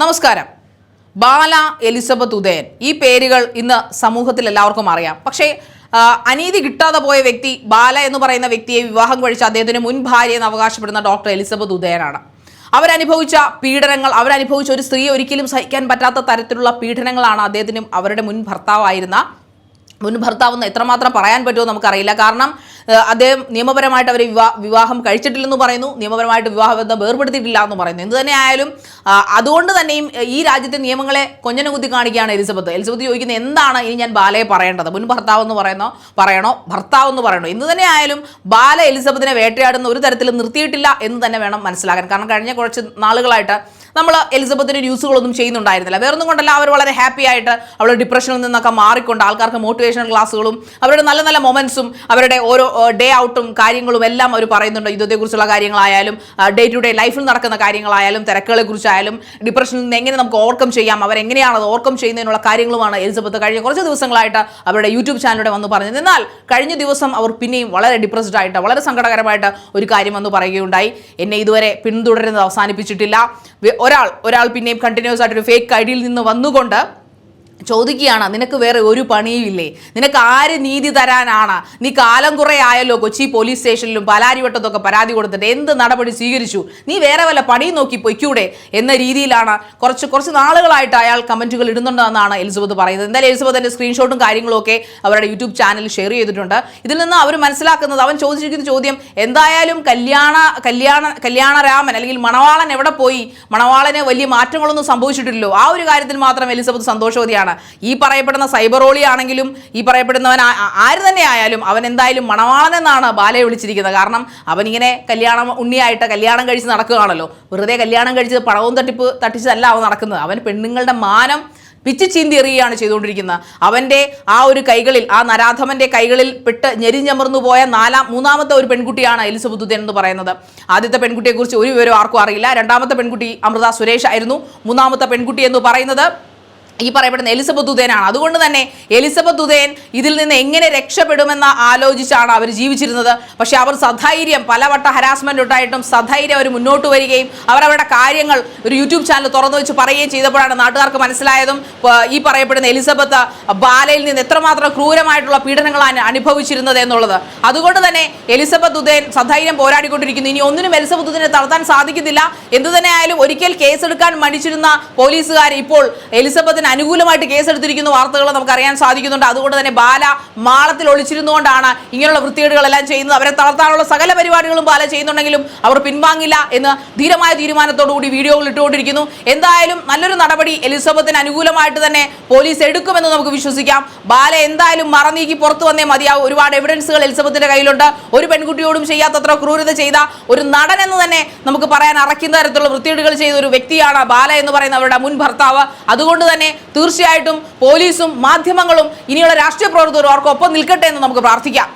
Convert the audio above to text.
നമസ്കാരം. ബാല എലിസബത്ത് ഉദയൻ. ഈ പേരുകൾ ഇന്ന് സമൂഹത്തിൽ എല്ലാവർക്കും അറിയാം. പക്ഷേ അനീതി കിട്ടാതെ പോയ വ്യക്തി ബാല എന്ന് പറയുന്ന വ്യക്തിയെ വിവാഹം കഴിച്ച അദ്ദേഹത്തിന് മുൻ ഭാര്യ എന്ന് അവകാശപ്പെടുന്ന ഡോക്ടർ എലിസബത്ത് ഉദയനാണ്. അവരനുഭവിച്ച പീഡനങ്ങൾ അവരനുഭവിച്ച ഒരു സ്ത്രീ ഒരിക്കലും സഹിക്കാൻ പറ്റാത്ത തരത്തിലുള്ള പീഡനങ്ങളാണ് അദ്ദേഹത്തിനും അവരുടെ മുൻ ഭർത്താവായിരുന്ന മുൻ ഭർത്താവെന്ന് എത്രമാത്രം പറയാൻ പറ്റുമോ നമുക്കറിയില്ല. കാരണം അദ്ദേഹം നിയമപരമായിട്ട് അവർ വിവാ വിവാഹം കഴിച്ചിട്ടില്ലെന്ന് പറയുന്നു. നിയമപരമായിട്ട് വിവാഹബന്ധം വേർപെടുത്തിയിട്ടില്ല എന്ന് പറയുന്നു. എന്ത് തന്നെ ആയാലും അതുകൊണ്ട് തന്നെയും ഈ രാജ്യത്തെ നിയമങ്ങളെ കൊഞ്ഞനെ കുത്തി കാണിക്കുകയാണ് എലിസബത്ത്. എലിസബത്ത് ചോദിക്കുന്നത് എന്താണ് ഇനി ഞാൻ ബാലയെ പറയേണ്ടത്? മുൻ ഭർത്താവ് എന്ന് പറയുന്നോ പറയണോ ഭർത്താവ് എന്ന് പറയണോ എന്ത് തന്നെ ആയാലും ബാല എലിസബത്തിനെ വേട്ടയാടുന്ന ഒരു തരത്തിലും നിർത്തിയിട്ടില്ല എന്ന് തന്നെ വേണം മനസ്സിലാക്കാൻ. കാരണം കഴിഞ്ഞ കുറച്ച് നാളുകളായിട്ട് നമ്മൾ എലിസബത്തിന്റെ ന്യൂസുകളൊന്നും ചെയ്യുന്നുണ്ടായിരുന്നില്ല. വേറൊന്നും കൊണ്ടല്ല അവർ വളരെ ഹാപ്പി ആയിട്ട് അവൾ ഡിപ്രഷനിൽ നിന്നൊക്കെ മാറിക്കൊണ്ട് ആൾക്കാർക്ക് മോട്ടിവേഷണൽ ക്ലാസ്സുകളും അവരുടെ നല്ല നല്ല മൊമെന്റ്സും അവരുടെ ഓരോ ഡേ ഔട്ടും കാര്യങ്ങളും എല്ലാം അവർ പറയുന്നുണ്ട്. യുദ്ധത്തെക്കുറിച്ചുള്ള കാര്യങ്ങളായാലും ഡേ ടു ഡേ ലൈഫിൽ നടക്കുന്ന കാര്യങ്ങളായാലും തിരക്കുകളെ കുറിച്ചായാലും ഡിപ്രഷനിൽ നിന്ന് എങ്ങനെ നമുക്ക് ഓവർകം ചെയ്യാം അവരെങ്ങനെയാണ് അത് ഓവർകം ചെയ്യുന്നതിനുള്ള കാര്യങ്ങളുമാണ് എലിസബത്ത് കഴിഞ്ഞ കുറച്ച് ദിവസങ്ങളായിട്ട് അവരുടെ യൂട്യൂബ് ചാനലിലൂടെ വന്ന് പറഞ്ഞത്. എന്നാൽ കഴിഞ്ഞ ദിവസം അവർ പിന്നെയും വളരെ ഡിപ്രസ്ഡ് ആയിട്ട് വളരെ സങ്കടകരമായിട്ട് ഒരു കാര്യം വന്ന് പറയുകയുണ്ടായി. എന്നെ ഇതുവരെ പിന്തുടരുന്നത് അവസാനിപ്പിച്ചിട്ടില്ല. ഒരാൾ ഒരാൾ പിന്നെയും കണ്ടിന്യൂസ് ആയിട്ട് ഒരു ഫേക്ക് ഐഡിയിൽ നിന്ന് വന്നുകൊണ്ട് ചോദിക്കുകയാണ് നിനക്ക് വേറെ ഒരു പണിയും ഇല്ലേ? നിനക്ക് ആര് നീതി തരാനാണ്? നീ കാലം കുറേ ആയല്ലോ കൊച്ചി പോലീസ് സ്റ്റേഷനിലും പാലാരിവട്ടത്തൊക്കെ പരാതി കൊടുത്തിട്ട് എന്ത് നടപടി സ്വീകരിച്ചു? നീ വേറെ വല്ല പണിയും നോക്കി പൊയ്ക്കൂടെ? എന്ന രീതിയിലാണ് കുറച്ച് കുറച്ച് നാളുകളായിട്ട് അയാൾ കമന്റുകൾ ഇടുന്നുണ്ടെന്നാണ് എലിസബത്ത് പറയുന്നത്. എന്തായാലും എലിസബത്തിന്റെ സ്ക്രീൻഷോട്ടും കാര്യങ്ങളൊക്കെ അവരുടെ യൂട്യൂബ് ചാനൽ ഷെയർ ചെയ്തിട്ടുണ്ട്. ഇതിൽ നിന്ന് അവർ മനസ്സിലാക്കുന്നത് അവൻ ചോദിച്ചിരിക്കുന്ന ചോദ്യം എന്തായാലും കല്യാണ കല്യാണ കല്യാണരാമൻ അല്ലെങ്കിൽ മണവാളൻ എവിടെ പോയി? മണവാളന് വലിയ മാറ്റങ്ങളൊന്നും സംഭവിച്ചിട്ടില്ലല്ലോ. ആ ഒരു കാര്യത്തിൽ മാത്രം എലിസബത്ത് സന്തോഷവതിയാണ്. ഈ പറയപ്പെടുന്ന സൈബറോളി ആണെങ്കിലും ഈ പറയപ്പെടുന്നവൻ ആര് തന്നെ ആയാലും അവൻ എന്തായാലും മണവാളനെന്നാണ് ബാലയെ വിളിച്ചിരിക്കുന്നത്. കാരണം അവനിങ്ങനെ കല്യാണം ഉണ്ണിയായിട്ട് കല്യാണം കഴിച്ച് നടക്കുകയാണല്ലോ. വെറുതെ കല്യാണം കഴിച്ച് പഴവും തട്ടിപ്പ് തട്ടിച്ചതല്ല അവൻ നടക്കുന്നത്. അവൻ പെണ്ണുങ്ങളുടെ മാനം പിച്ച് ചീന്തി എറിയുകയാണ് ചെയ്തുകൊണ്ടിരിക്കുന്നത്. അവന്റെ ആ ഒരു കൈകളിൽ ആ നരാധമന്റെ കൈകളിൽ പെട്ട് ഞെരിഞ്ഞമർന്നു പോയ നാലാം മൂന്നാമത്തെ ഒരു പെൺകുട്ടിയാണ് എലിസബത്ത് ഉദ്യൻ എന്ന് പറയുന്നത്. ആദ്യത്തെ പെൺകുട്ടിയെക്കുറിച്ച് ഒരു വിവരം ആർക്കും അറിയില്ല. രണ്ടാമത്തെ പെൺകുട്ടി അമൃത സുരേഷ് ആയിരുന്നു. മൂന്നാമത്തെ പെൺകുട്ടി എന്ന് പറയുന്നത് ഈ പറയപ്പെടുന്ന എലിസബത്ത് ഉദയനാണ്. അതുകൊണ്ട് തന്നെ എലിസബത്ത് ഉദയൻ ഇതിൽ നിന്ന് എങ്ങനെ രക്ഷപ്പെടുമെന്ന് ആലോചിച്ചാണ് അവർ ജീവിച്ചിരുന്നത്. പക്ഷെ അവർ സധൈര്യം പലവട്ട ഹരാസ്മെന്റ് ഉണ്ടായിട്ടും സധൈര്യം അവർ മുന്നോട്ട് വരികയും അവർ അവരുടെ കാര്യങ്ങൾ ഒരു യൂട്യൂബ് ചാനൽ തുറന്നു വെച്ച് പറയുകയും ചെയ്തപ്പോഴാണ് നാട്ടുകാർക്ക് മനസ്സിലായതും ഈ പറയപ്പെടുന്ന എലിസബത്ത് ബാലയിൽ നിന്ന് എത്രമാത്രം ക്രൂരമായിട്ടുള്ള പീഡനങ്ങളാണ് അനുഭവിച്ചിരുന്നത് എന്നുള്ളത്. അതുകൊണ്ട് തന്നെ എലിസബത്ത് ഉദയൻ സധൈര്യം പോരാടിക്കൊണ്ടിരിക്കുന്നു. ഇനി ഒന്നിനും എലിസബത്ത് ഉദയനെ തളർത്താൻ സാധിക്കുന്നില്ല. എന്തു തന്നെ ആയാലും ഒരിക്കൽ കേസെടുക്കാൻ മടിച്ചിരുന്ന പോലീസുകാർ ഇപ്പോൾ എലിസബത്തിന് അനുകൂലമായിട്ട് കേസെടുത്തിരിക്കുന്ന വാർത്തകൾ നമുക്ക് അറിയാൻ സാധിക്കുന്നുണ്ട്. അതുകൊണ്ട് തന്നെ ബാല മാളത്തിൽ ഒളിച്ചിരുന്നുകൊണ്ടാണ് ഇങ്ങനെയുള്ള വൃത്തികേടുകളെല്ലാം ചെയ്യുന്നത്. അവരെ തളർത്താനുള്ള സകല പരിപാടികളും ബാല ചെയ്യുന്നുണ്ടെങ്കിലും അവർ പിൻവാങ്ങില്ല എന്ന് ധീരമായ തീരുമാനത്തോടു കൂടി വീഡിയോകൾ ഇട്ടുകൊണ്ടിരിക്കുന്നു. എന്തായാലും നല്ലൊരു നടപടി എലിസബത്തിന് അനുകൂലമായിട്ട് തന്നെ പോലീസ് എടുക്കുമെന്ന് നമുക്ക് വിശ്വസിക്കാം. ബാല എന്തായാലും മറനീക്കി പുറത്തു വന്നേ മതിയാവും. ഒരുപാട് എവിഡൻസുകൾ എലിസബത്തിന്റെ കയ്യിലുണ്ട്. ഒരു പെൺകുട്ടിയോടും ചെയ്യാത്തത്ര ക്രൂരത ചെയ്ത ഒരു നടൻ എന്ന് തന്നെ നമുക്ക് പറയാൻ അറയ്ക്കുന്ന തരത്തിലുള്ള വൃത്തികേടുകൾ ചെയ്ത ഒരു വ്യക്തിയാണ് ബാല എന്ന് പറയുന്ന അവരുടെ മുൻ ഭർത്താവ്. അതുകൊണ്ട് തന്നെ തീർച്ചയായിട്ടും പോലീസും മാധ്യമങ്ങളും ഇനിയുള്ള രാഷ്ട്രീയ പ്രവർത്തകരും അവർക്കൊപ്പം നിൽക്കട്ടെ എന്ന് നമുക്ക് പ്രാർത്ഥിക്കാം.